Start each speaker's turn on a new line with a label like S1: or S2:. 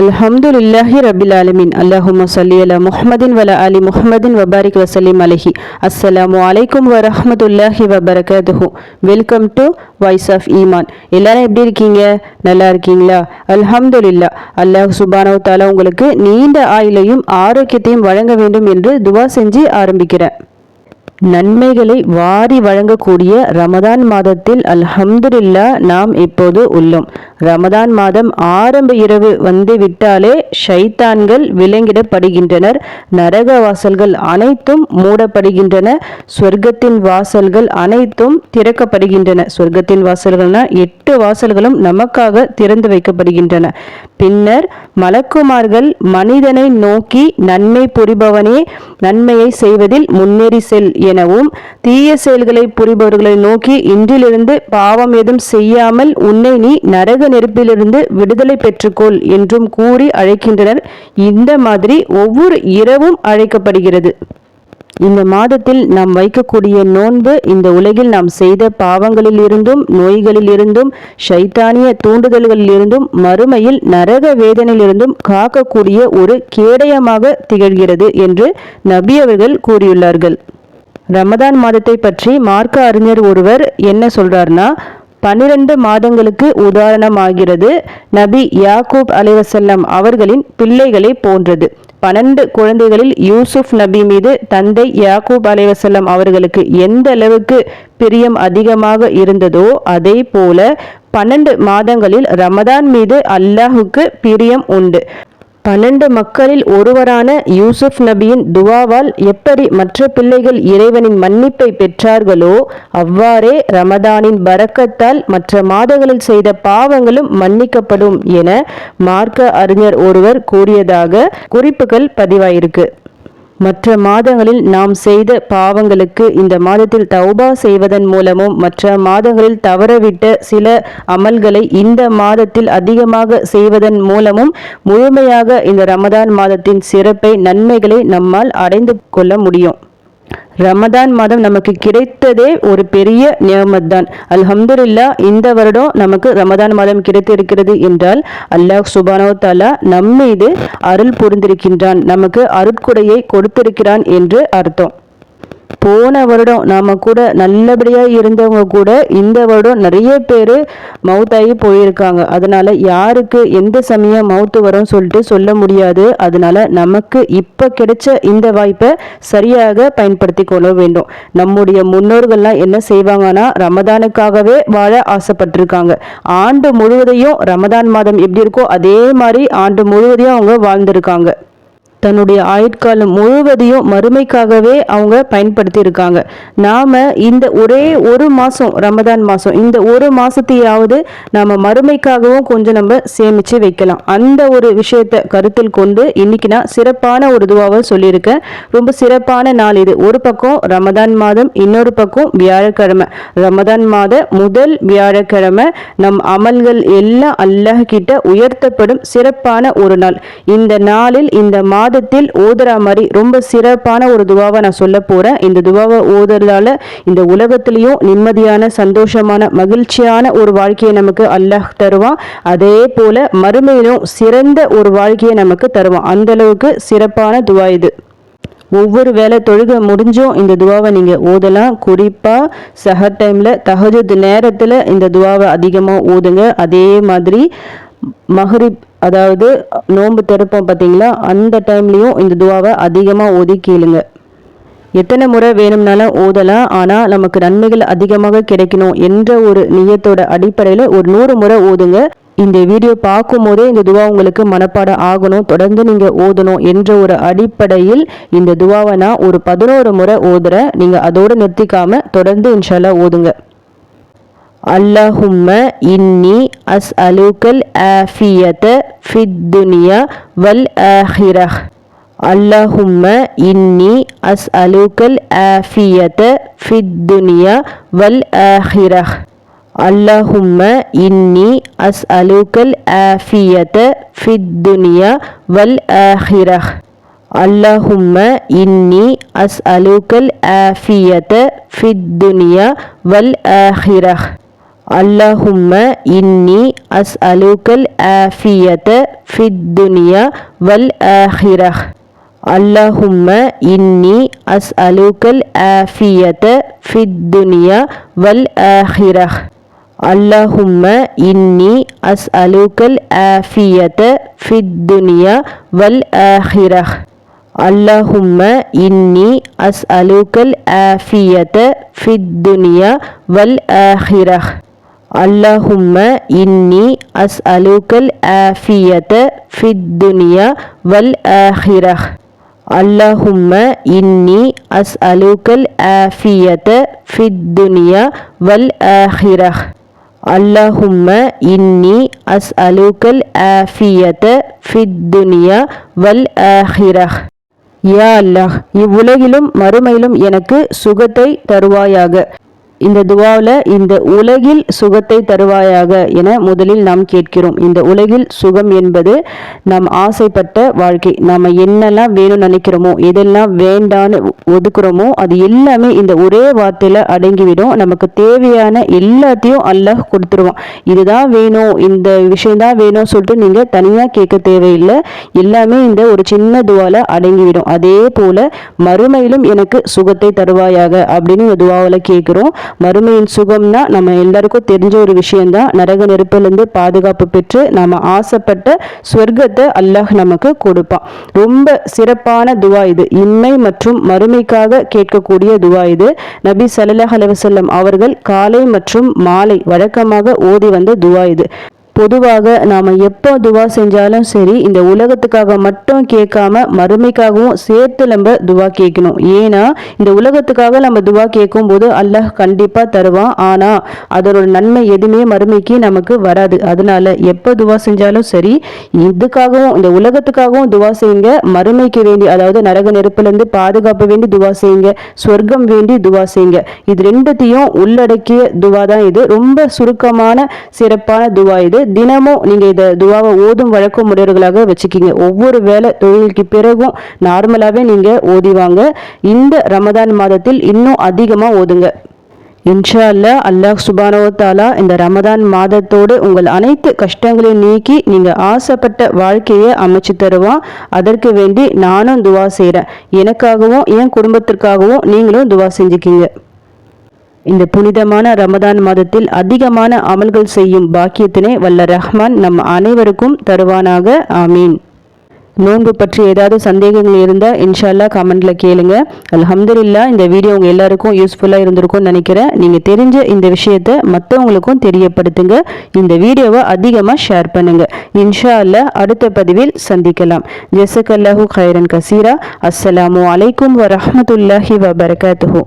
S1: அல்ஹம்துலில்லாஹி ரபில் ஆலமின் அல்லாஹும் சல்லி அலா முஹமதின் வல அலி முஹமதின் வபாரிக் வசலிம் அலஹி அஸ்ஸலாமு அலைக்கும் வரஹமதுல்லாஹி வபரகாதுஹு welcome to voice of Iman எல்லாரும் எப்படி இருக்கீங்க நல்லா இருக்கீங்களா அல்ஹம்துலில்லா அல்லாஹ் சுபானவு தாலா உங்களுக்கு நீண்ட ஆயுளையும் ஆரோக்கியத்தையும் வழங்க வேண்டும் என்று துவா செஞ்சு ஆரம்பிக்கிறேன் நன்மைகளை வாரி வழங்கக்கூடிய ரமதான் மாதத்தில் அல்ஹம்துல்லா நாம் இப்போது உள்ளோம் ரமதான் மாதம் ஆரம்ப இரவு வந்து விட்டாலே ஷைத்தான்கள் விலங்கிடப்படுகின்றனர் நரக வாசல்கள் அனைத்தும் மூடப்படுகின்றன சொர்க்கத்தின் வாசல்கள் அனைத்தும் திறக்கப்படுகின்றன சொர்க்கத்தின் வாசல்கள்னா எட்டு வாசல்களும் நமக்காக திறந்து வைக்கப்படுகின்றன பின்னர் மலக்குமார்கள் மனிதனை நோக்கி நன்மை புரிபவனே நன்மையை செய்வதில் முன்னேறி செல் எனவும் தீய செயல்களை புரிபவர்களை நோக்கி இன்றிலிருந்து பாவம் ஏதும் செய்யாமல் உன்னை நீ நரக நெருப்பிலிருந்து விடுதலை பெற்றுக்கொள் என்றும் கூறி அழைக்கின்றனர் இந்த மாதிரி ஒவ்வொரு இரவும் அழைக்கப்படுகிறது இந்த மாதத்தில் நாம் வைக்கக்கூடிய நோன்பு இந்த உலகில் நாம் செய்த பாவங்களில் இருந்தும் நோய்களில் இருந்தும் சைத்தானிய தூண்டுதல்களில் இருந்தும் மறுமையில் நரக வேதனையிலிருந்தும் காக்கக்கூடிய ஒரு கேடயமாக திகழ்கிறது என்று நபி அவர்கள் கூறியுள்ளார்கள் ரமதான் மாதத்தை பற்றி மார்க்க அறிஞர் ஒருவர் என்ன சொல்றார்னா பன்னிரண்டு மாதங்களுக்கு உதாரணமாகிறது நபி யாக்கூப் அலைவசல்லம் அவர்களின் பிள்ளைகளை போன்றது பன்னெண்டு குழந்தைகளில் யூசுப் நபி மீது தந்தை யாக்கூப் அலைவசல்லம் அவர்களுக்கு எந்த அளவுக்கு பிரியம் அதிகமாக இருந்ததோ அதே போல பன்னெண்டு மாதங்களில் ரமதான் மீது அல்லாஹுக்கு பிரியம் உண்டு பன்னெண்டு மக்களில் ஒருவரான யூசுப் நபியின் துவாவால் எப்படி மற்ற பிள்ளைகள் இறைவனின் மன்னிப்பை பெற்றார்களோ அவ்வாறே ரமதானின் வரக்கத்தால் மற்ற மாதங்களில் செய்த பாவங்களும் மன்னிக்கப்படும் என மார்க்க அறிஞர் ஒருவர் கூறியதாக குறிப்புகள் பதிவாயிருக்கு மற்ற மாதங்களில் நாம் செய்த பாவங்களுக்கு இந்த மாதத்தில் தௌபா செய்வதன் மூலமும் மற்ற மாதங்களில் தவறவிட்ட சில அமல்களை இந்த மாதத்தில் அதிகமாக செய்வதன் மூலமும் முழுமையாக இந்த ரமதான் மாதத்தின் சிறப்பை நன்மைகளை நம்மால் அடைந்து கொள்ள முடியும் ரமதான் மாதம் நமக்கு கிடைத்ததே ஒரு பெரிய நியமத் தான் அல்ஹம்துல்லா இந்த வருடம் நமக்கு ரமதான் மாதம் கிடைத்திருக்கிறது என்றால் அல்லாஹ் சுபானோ தாலா நம்மீது அருள் புரிந்திருக்கின்றான் நமக்கு அருட்கொடையை கொடுத்திருக்கிறான் என்று அர்த்தம் போன வருடம் நாம் கூட நல்லபடியாக இருந்தவங்க கூட இந்த வருடம் நிறைய பேர் மவுத்தாகி போயிருக்காங்க அதனால் யாருக்கு எந்த சமயம் மவுத்து வரும் சொல்லிட்டு சொல்ல முடியாது அதனால் நமக்கு இப்போ கிடைச்ச இந்த வாய்ப்பை சரியாக பயன்படுத்தி கொள்ள வேண்டும் நம்முடைய முன்னோர்கள்லாம் என்ன செய்வாங்கன்னா ரமதானுக்காகவே வாழ ஆசைப்பட்டிருக்காங்க ஆண்டு முழுவதையும் ரமதான் மாதம் எப்படி இருக்கோ அதே மாதிரி ஆண்டு முழுவதையும் அவங்க வாழ்ந்திருக்காங்க தன்னுடைய ஆயுட்காலம் முழுவதையும் மறுமைக்காகவே அவங்க பயன்படுத்தி இருக்காங்க நாம இந்த ஒரே ஒரு மாதம் ரமதான் மாதம் இந்த ஒரு மாதத்தையாவது நாம் மறுமைக்காகவும் கொஞ்சம் நம்ம சேமித்து வைக்கலாம் அந்த ஒரு விஷயத்தை கருத்தில் கொண்டு இன்னைக்கு நான் சிறப்பான ஒரு துவாவை சொல்லியிருக்கேன் ரொம்ப சிறப்பான நாள் இது ஒரு பக்கம் ரமதான் மாதம் இன்னொரு பக்கம் வியாழக்கிழமை ரமதான் மாத முதல் வியாழக்கிழமை நம் அமல்கள் எல்லாம் அல்லாஹ் கிட்ட உயர்த்தப்படும் சிறப்பான ஒரு நாள் இந்த நாளில் இந்த மாத மாதத்தில் ஓதுற மாதிரி ரொம்ப சிறப்பான ஒரு துவாவை நான் சொல்ல போறேன் இந்த துவாவை ஓதுறதால இந்த உலகத்திலையும் நிம்மதியான சந்தோஷமான மகிழ்ச்சியான ஒரு வாழ்க்கையை நமக்கு அல்லாஹ் தருவான் அதே போல மறுமையிலும் சிறந்த ஒரு வாழ்க்கையை நமக்கு தருவான் அந்த அளவுக்கு சிறப்பான துவா இது ஒவ்வொரு வேலை தொழுக முடிஞ்சும் இந்த துவாவை நீங்க ஓதலாம் குறிப்பா சக டைம்ல தகஜது நேரத்தில் இந்த துவாவை அதிகமா ஓதுங்க அதே மாதிரி மஹரிப் அதாவது நோன்பு திறப்போம் பார்த்தீங்களா அந்த டைம்லேயும் இந்த துவாவை அதிகமாக ஓதி கேளுங்க எத்தனை முறை வேணும்னாலும் ஓதலாம் ஆனால் நமக்கு நன்மைகள் அதிகமாக கிடைக்கணும் என்ற ஒரு நியத்தோட அடிப்படையில் ஒரு நூறு முறை ஓதுங்க இந்த வீடியோ பார்க்கும் போதே இந்த துவா உங்களுக்கு மனப்பாடம் ஆகணும் தொடர்ந்து நீங்கள் ஓதணும் என்ற ஒரு அடிப்படையில் இந்த துவாவை நான் ஒரு பதினோரு முறை ஓதுற நீங்கள் அதோடு நிறுத்திக்காமல் தொடர்ந்து இன்ஷால்லாம் ஓதுங்க اللهم إني أسألك العافية في الدنيا والآخرة اللهم إني أسألك العافية في الدنيا والآخرة اللهم إني أسألك العافية في الدنيا والآخرة اللهم إني أسألك العافية في الدنيا والآخرة اللهم إني أسألك العافية في الدنيا والآخرة اللهم إني أسألك العافية في الدنيا والآخرة اللهم إني أسألك العافية في الدنيا والآخرة اللهم إني أسألك العافية في الدنيا والآخرة அல்லாஹும்ம இன்னி அஸ் அலுகல் ஆஃபியத ஃபித் துனியா வல் ஆஹிரஹ் அல்லாஹும்ம இன்னி அஸ் அலுகல் ஆஃபியத ஃபித் துனியா வல் ஆஹிரஹ் அல்லாஹும்ம இன்னி அஸ் அலுகல் ஆஃபியத ஃபித் துனியா வல் ஆஹிரஹ் யா அல்லாஹ் இவ்வுலகிலும் மறுமையிலும் எனக்கு சுகத்தை தருவாயாக இந்த துவாவில் இந்த உலகில் சுகத்தை தருவாயாக என முதலில் நாம் கேட்கிறோம் இந்த உலகில் சுகம் என்பது நாம் ஆசைப்பட்ட வாழ்க்கை நாம் என்னெல்லாம் வேணும்னு நினைக்கிறோமோ எதெல்லாம் வேண்டான்னு ஒதுக்குறோமோ அது எல்லாமே இந்த ஒரே வார்த்தையில் அடங்கிவிடும் நமக்கு தேவையான எல்லாத்தையும் அல்லாஹ் கொடுத்துருவான் இதுதான் வேணும் இந்த விஷயந்தான் வேணும்னு சொல்லிட்டு நீங்கள் தனியாக கேட்க தேவையில்லை எல்லாமே இந்த ஒரு சின்ன துவாவில் அடங்கிவிடும் அதே போல் மறுமையிலும் எனக்கு சுகத்தை தருவாயாக அப்படின்னு இந்த துவாவில் கேட்குறோம் மறுமையின் சுகம்னா நம்ம எல்லாருக்கும் தெரிஞ்ச ஒரு விஷயம்தான் நரக நெருப்பிலிருந்து பாதுகாப்பு பெற்று நாம ஆசைப்பட்ட ஸ்வர்க்கத்தை அல்லாஹ் நமக்கு கொடுப்பான் ரொம்ப சிறப்பான துவா இது இன்மை மற்றும் மறுமைக்காக கேட்கக்கூடிய துவா இது நபி சல்லாஹ் அலுவலம் அவர்கள் காலை மற்றும் மாலை வழக்கமாக ஓதி வந்த துவா இது பொதுவாக நாம் எப்போ துவா செஞ்சாலும் சரி இந்த உலகத்துக்காக மட்டும் கேட்காம மறுமைக்காகவும் சேர்த்து நம்ம துவா கேட்கணும் ஏன்னா இந்த உலகத்துக்காக நம்ம துவா கேட்கும் போது அல்லாஹ் கண்டிப்பாக தருவான் ஆனால் அதனோட நன்மை எதுவுமே மறுமைக்கு நமக்கு வராது அதனால எப்போ துவா செஞ்சாலும் சரி இதுக்காகவும் இந்த உலகத்துக்காகவும் துவா செய்யுங்க மறுமைக்கு வேண்டி அதாவது நரக நெருப்புலேருந்து பாதுகாப்பு வேண்டி துவா செய்யுங்க சொர்க்கம் வேண்டி துவா செய்யுங்க இது ரெண்டுத்தையும் உள்ளடக்கிய துவா தான் இது ரொம்ப சுருக்கமான சிறப்பான துவா இது தினமும் நீங்கள் இதை துவாவை ஓதும் வழக்கம் முறையர்களாக வச்சுக்கிங்க ஒவ்வொரு வேலை தொழிலுக்கு பிறகும் நார்மலாகவே நீங்கள் ஓதிவாங்க இந்த ரமதான் மாதத்தில் இன்னும் அதிகமாக ஓதுங்க இன்ஷா அல்லா அல்லாஹ் சுபானோத்தாலா இந்த ரமதான் மாதத்தோடு உங்கள் அனைத்து கஷ்டங்களையும் நீக்கி நீங்கள் ஆசைப்பட்ட வாழ்க்கையை அமைச்சு தருவான் அதற்கு வேண்டி நானும் துவா செய்கிறேன் எனக்காகவும் என் குடும்பத்திற்காகவும் நீங்களும் துவா செஞ்சுக்கீங்க இந்த புனிதமான ரமதான் மாதத்தில் அதிகமான அமல்கள் செய்யும் பாக்கியத்தினை வல்ல ரஹ்மான் நம் அனைவருக்கும் தருவானாக ஆமீன் நோன்பு பற்றி ஏதாவது சந்தேகங்கள் இருந்தால் இன்ஷால்லா கமெண்ட்ல கேளுங்க அலமதுல்லா இந்த வீடியோ உங்கள் எல்லாருக்கும் யூஸ்ஃபுல்லாக இருந்திருக்கும்னு நினைக்கிறேன் நீங்கள் தெரிஞ்ச இந்த விஷயத்தை மற்றவங்களுக்கும் தெரியப்படுத்துங்க இந்த வீடியோவை அதிகமாக ஷேர் பண்ணுங்க இன்ஷா அல்லா அடுத்த பதிவில் சந்திக்கலாம் ஜெசக் அல்லாஹூ கைரன் கசீரா அஸ்லாமு அலைக்கும் வரமத்துல்லாஹி வபர்காத்துஹூ